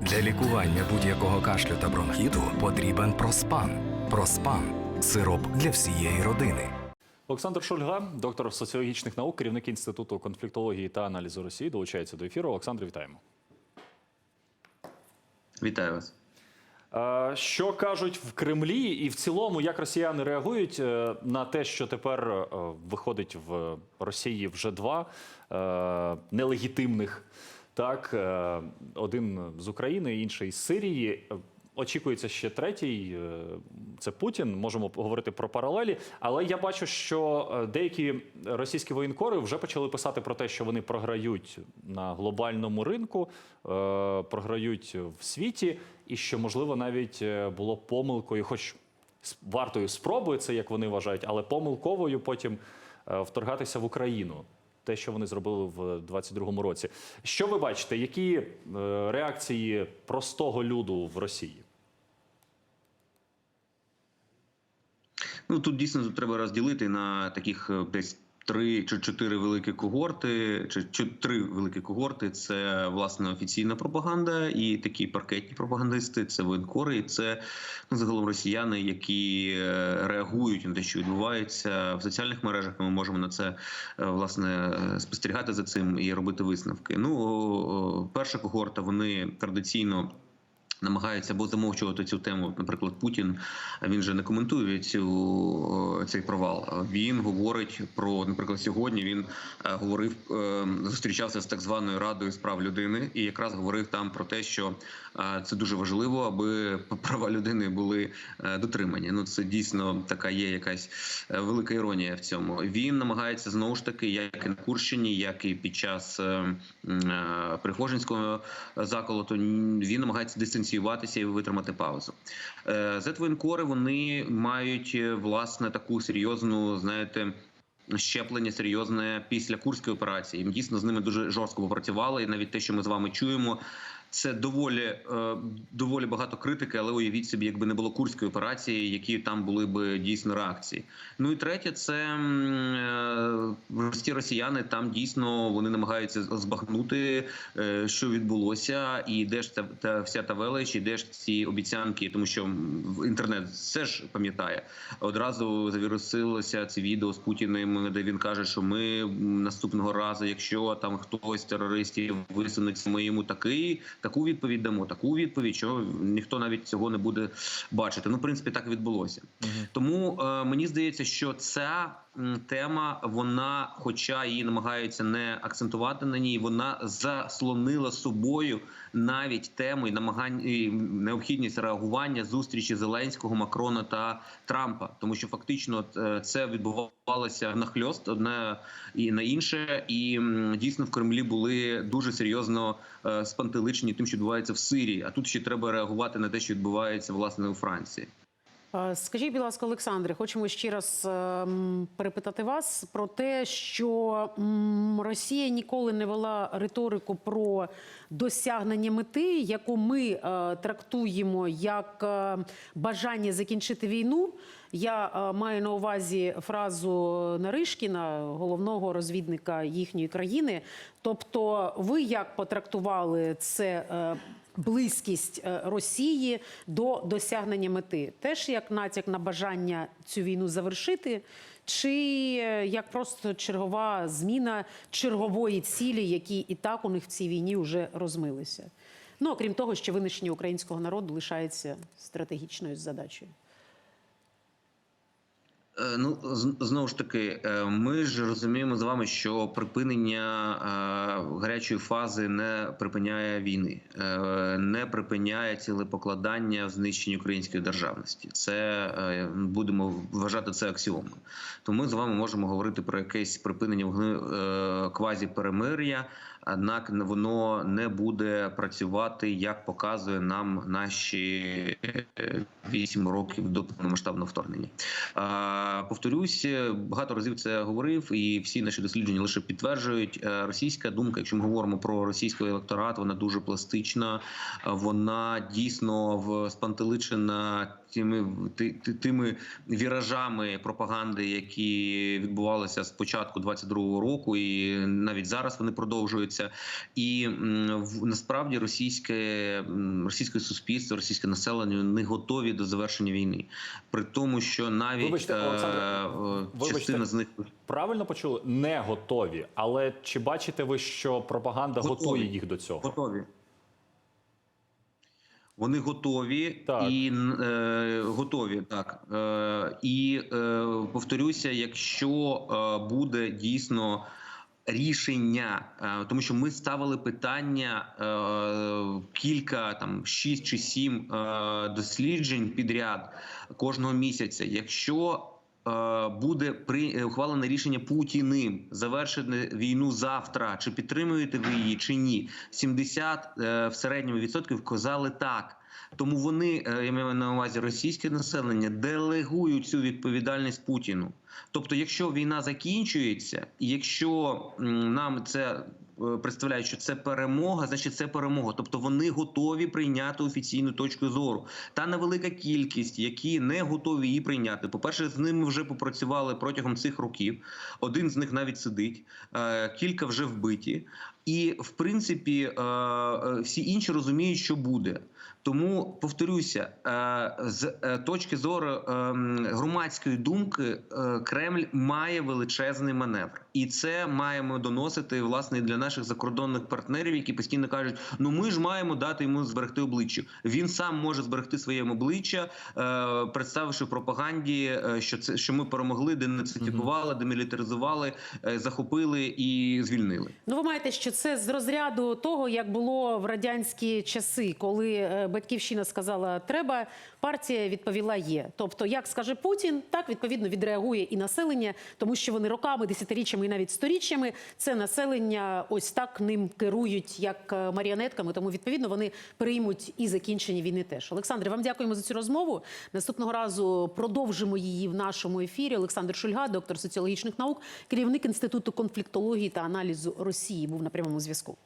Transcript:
Для лікування будь-якого кашлю та бронхіту потрібен проспан. Проспан сироп для всієї родини. Олександр Шульга, доктор соціологічних наук, керівник інституту конфліктології та аналізу Росії, долучається до ефіру. Олександр, вітаємо. Вітаю вас. Що кажуть в Кремлі, і в цілому, як росіяни реагують е, на те, що тепер е, виходить в Росії вже два е, нелегітимних, так е, один з України, інший з Сирії. Очікується ще третій, е, це Путін. Можемо говорити про паралелі. Але я бачу, що е, деякі російські воєнкори вже почали писати про те, що вони програють на глобальному ринку, програють в світі, і що можливо навіть було помилкою, хоч вартою спроби, це як вони вважають, але помилковою потім вторгатися в Україну. Те, що вони зробили в 22-му році. Що ви бачите, які е, реакції простого люду в Росії? Ну тут дійсно треба розділити на таких е, десь три чи чотири великі когорти, чи чи три великі когорти. Це власне офіційна пропаганда і такі паркетні пропагандисти. Це воєнкори, і це ну, загалом росіяни, які е, реагують на те, що відбувається в соціальних мережах. Ми можемо на це е, власне спостерігати за цим і робити висновки. Ну перша когорта вони традиційно. Намагаються або замовчувати цю тему. Наприклад, Путін він же не коментує цю цей провал. Він говорить про, наприклад, сьогодні він е, говорив, е, зустрічався з так званою радою з прав людини, і якраз говорив там про те, що е, це дуже важливо, аби права людини були дотримані. Ну це дійсно така є якась велика іронія в цьому. Він намагається знову ж таки, як і на Курщині, як і під час е, м, е, Пригожинського заколоту, він намагається дистанціюватися і витримати паузу. Зетвоєнкори вони мають е, власне таку серйозну, знаєте. Щеплення серйозне після курської операції. Їм дійсно з ними дуже жорстко попрацювали. І навіть те, що ми з вами чуємо, це доволі е, доволі багато критики. Але уявіть собі, якби не було курської операції, які там були б дійсно реакції. Ну і третє, це е, прості росіяни. Там дійсно вони намагаються збагнути, е, що відбулося, і де ж та, та вся та велич, і де ж ці обіцянки, тому що інтернет все ж пам'ятає. Одразу завірусилося це відео з Путіним, де він каже, що ми наступного разу, якщо там хтось терористів висунеться, ми йому такий таку відповідь дамо, таку відповідь, що ніхто навіть цього не буде бачити. Ну, в принципі, так і відбулося. Тому е, мені здається, що ця тема, вона, хоча її намагаються не акцентувати на ній, вона заслонила собою навіть тему і намагання і необхідність реагування зустрічі Зеленського, Макрона та Трампа, тому що фактично е, це відбувалося нахльост одне і на інше, і дійсно в Кремлі були дуже серйозно е, спантеличені тим, що відбувається в Сирії. А тут ще треба реагувати на те, що відбувається власне у Франції. Е, Скажіть, будь ласка, Олександре, хочемо ще раз ем, перепитати вас про те, що Росія ніколи не вела риторику про досягнення мети, яку ми е, трактуємо як е, бажання закінчити війну. Я е, маю на увазі фразу Наришкіна, головного розвідника їхньої країни. Тобто, ви як потрактували це? Близькість е, Росії до досягнення мети, теж як натяк на бажання цю війну завершити, чи е, як просто чергова зміна чергової цілі, які і так у них в цій війні вже розмилися. Ну окрім того, що винищення українського народу лишається стратегічною задачею. Е, Ну знову ж таки, е, ми ж розуміємо з вами, що припинення е, гарячої фази не припиняє війни, не припиняє цілепокладання в знищенні української державності. Це будемо вважати це аксіомою. Тому ми з вами можемо говорити про якесь припинення квазі перемир'я. Однак воно не буде працювати, як показує нам наші е, вісім років до повномасштабного вторгнення. Повторюсь, багато разів це говорив, і всі наші дослідження лише підтверджують. Е, Російська думка, якщо ми говоримо про російський електорат, вона дуже пластична. Вона дійсно в спантеличена тими ти- ти- тими віражами пропаганди, які відбувалися з початку 22-го року, і навіть зараз вони продовжуються. І в- насправді російське російське суспільство, російське населення не готові до завершення війни, при тому, що навіть Вибачте, е, вибачте. частина з них Правильно почули? Не готові. Але чи бачите ви, що пропаганда Готові. готує їх до цього? Готові. Вони готові Так. і е, готові так. Е, і е, повторюся, якщо е, буде дійсно рішення, е, тому що ми ставили питання е, кілька там шість чи сім е, досліджень підряд кожного місяця. Якщо буде при е, ухвалене рішення Путіним завершити війну завтра, чи підтримуєте ви її, чи ні? 70 е, в середньому відсотків казали так. Тому вони е, я маю на увазі російське населення делегують цю відповідальність Путіну. Тобто, якщо війна закінчується, і якщо нам це е, представляють, що це перемога, значить це перемога. Тобто вони готові прийняти офіційну точку зору. Та невелика кількість, які не готові її прийняти. По перше, з ними вже попрацювали протягом цих років. Один з них навіть сидить, е, кілька вже вбиті. І в принципі е, е, всі інші розуміють, що буде. Тому повторюся, е, з точки зору громадської думки, Кремль має величезний маневр, і це маємо доносити власне для наших закордонних партнерів, які постійно кажуть: ну ми ж маємо дати йому зберегти обличчя. Він сам може зберегти своє обличчя, представивши пропаганді, що це що ми перемогли, денацифікували, демілітаризували, захопили і звільнили. Ну, ви маєте, що це з розряду того, як було в радянські часи, коли е, батьківщина сказала треба, партія відповіла є. Тобто, як скаже Путін, так відповідно відреагує і населення, тому що вони роками, десятиріччями і навіть сторіччями це населення ось так ним керують як е, маріонетками. Тому відповідно вони приймуть і закінчення війни теж. Олександре, вам дякуємо за цю розмову. Наступного разу продовжимо її в нашому ефірі. Олександр Шульга, доктор соціологічних наук, керівник інституту конфліктології та аналізу Росії, був на прямому зв'язку.